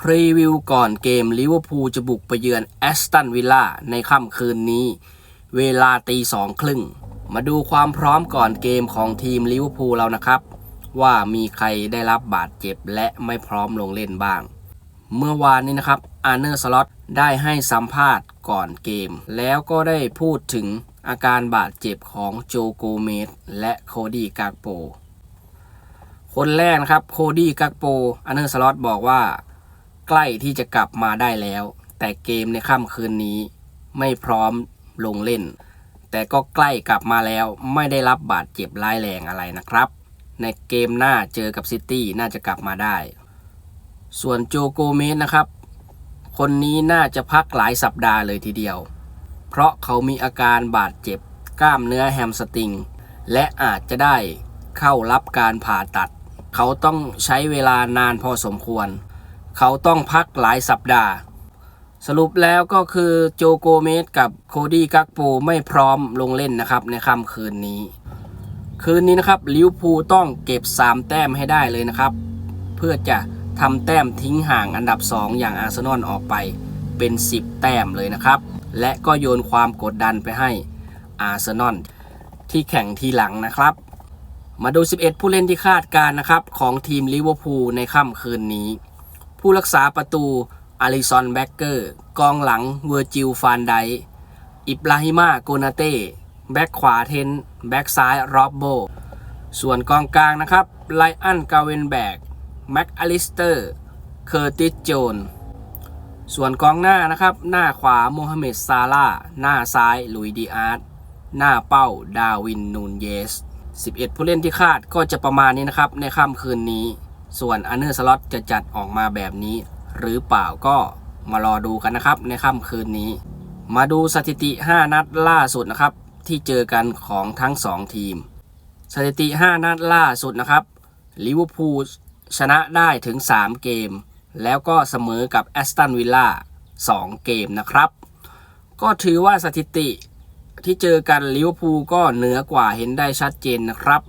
พรีวิวก่อนเกมลิเวอร์พูลจะบุกไปเยือนแอสตันวิลล่าในค่ำคืนนี้ เวลาตีสองครึ่ง มาดูความพร้อมก่อนเกมของทีมลิเวอร์พูลเรานะครับ ว่ามีใครได้รับบาดเจ็บและไม่พร้อมลงเล่นบ้าง เมื่อวานนี้นะครับอาร์เนอร์สล็อตได้ให้สัมภาษณ์ก่อนเกม แล้วก็ได้พูดถึงอาการบาดเจ็บของโจโกเมสและโคดี้กากโป คนแรกนะครับโคดี้กักโปอันเนอร์สล็อตบอกว่า ใกล้ที่จะกลับมาได้แล้ว แต่เกมในค่ำคืนนี้ไม่พร้อมลงเล่น แต่ก็ใกล้กลับมาแล้วไม่ได้รับบาดเจ็บร้ายแรงอะไรนะครับ ในเกมหน้าเจอกับซิตี้น่าจะกลับมาได้ ส่วนโจโกเมสนะครับ คนนี้น่าจะพักหลายสัปดาห์เลยทีเดียว เพราะเขามีอาการบาดเจ็บกล้ามเนื้อแฮมสตริง และอาจจะได้เข้ารับการผ่าตัด เขาต้องใช้เวลานานพอสมควร เขาต้องพักหลายสัปดาห์ สรุปแล้วก็คือโจโกเมสกับโคดี้กักโปไม่พร้อมลงเล่นนะครับในค่ำคืนนี้ คืนนี้นะครับลิเวอร์พูลต้องเก็บ 3 แต้มให้ได้เลยนะครับ เพื่อจะทำแต้มทิ้งห่างอันดับ 2 อย่างอาร์เซนอลออกไปเป็น 10 แต้มเลยนะครับ และก็โยนความกดดันไปให้อาร์เซนอลที่แข่งทีหลังนะครับ มาดู 11 ผู้เล่นที่คาดการนะครับของทีมลิเวอร์พูลในค่ำคืนนี้ ผู้รักษาประตูอาริซอนแบ็กเกอร์ กองหลังเวอร์จิลฟานไดอิบราฮิมาโกนาเต้ แบ็กขวาเทน แบ็กซ้ายรอบโบ ส่วนกองกลางนะครับ ไลอันกาเวนแบก แม็กอลิสเตอร์ เคอร์ติสโจน ส่วนกองหน้านะครับ หน้าขวาโมฮัมเหม็ดซาลาห์หน้าซ้ายลุยดีอาร์ต หน้าเป้าดาวินนูนเยส 11 ผู้เล่นที่คาดก็จะประมาณนี้นะครับในค่ำคืนนี้ ส่วนอันเนอร์สล็อตจะจัดออกมาแบบนี้ หรือเปล่าก็มารอดูกันนะครับในค่ำคืนนี้ มาดูสถิติ 5 นัดล่าสุดนะครับ ที่เจอกันของทั้ง 2 ทีม สถิติ 5 นัดล่าสุดนะครับลิเวอร์พูลชนะได้ถึง 3 เกม แล้วก็เสมอกับแอสตันวิลล่า2เกมนะครับ ก็ถือว่าสถิติที่เจอกันลิเวอร์พูลก็เหนือกว่าเห็นได้ชัดเจนนะครับ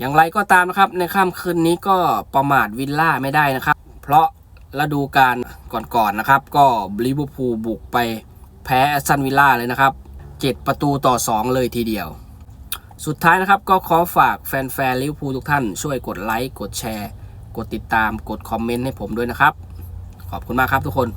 อย่างไรก็ตามนะครับ ในค่ำคืนนี้ก็ประมาทวิลล่าไม่ได้นะครับ เพราะฤดูกาลก่อนๆนะครับ ก็ลิเวอร์พูลบุกไปแพ้แอสตันวิลล่าเลยนะครับ 7 ประตูต่อ 2 เลยทีเดียว สุดท้ายนะครับก็ขอฝากแฟนๆลิเวอร์พูลทุกท่านช่วยกดไลค์กดแชร์ กดติดตามกดคอมเมนต์ให้ผมด้วยนะครับ ขอบคุณมากครับทุกคน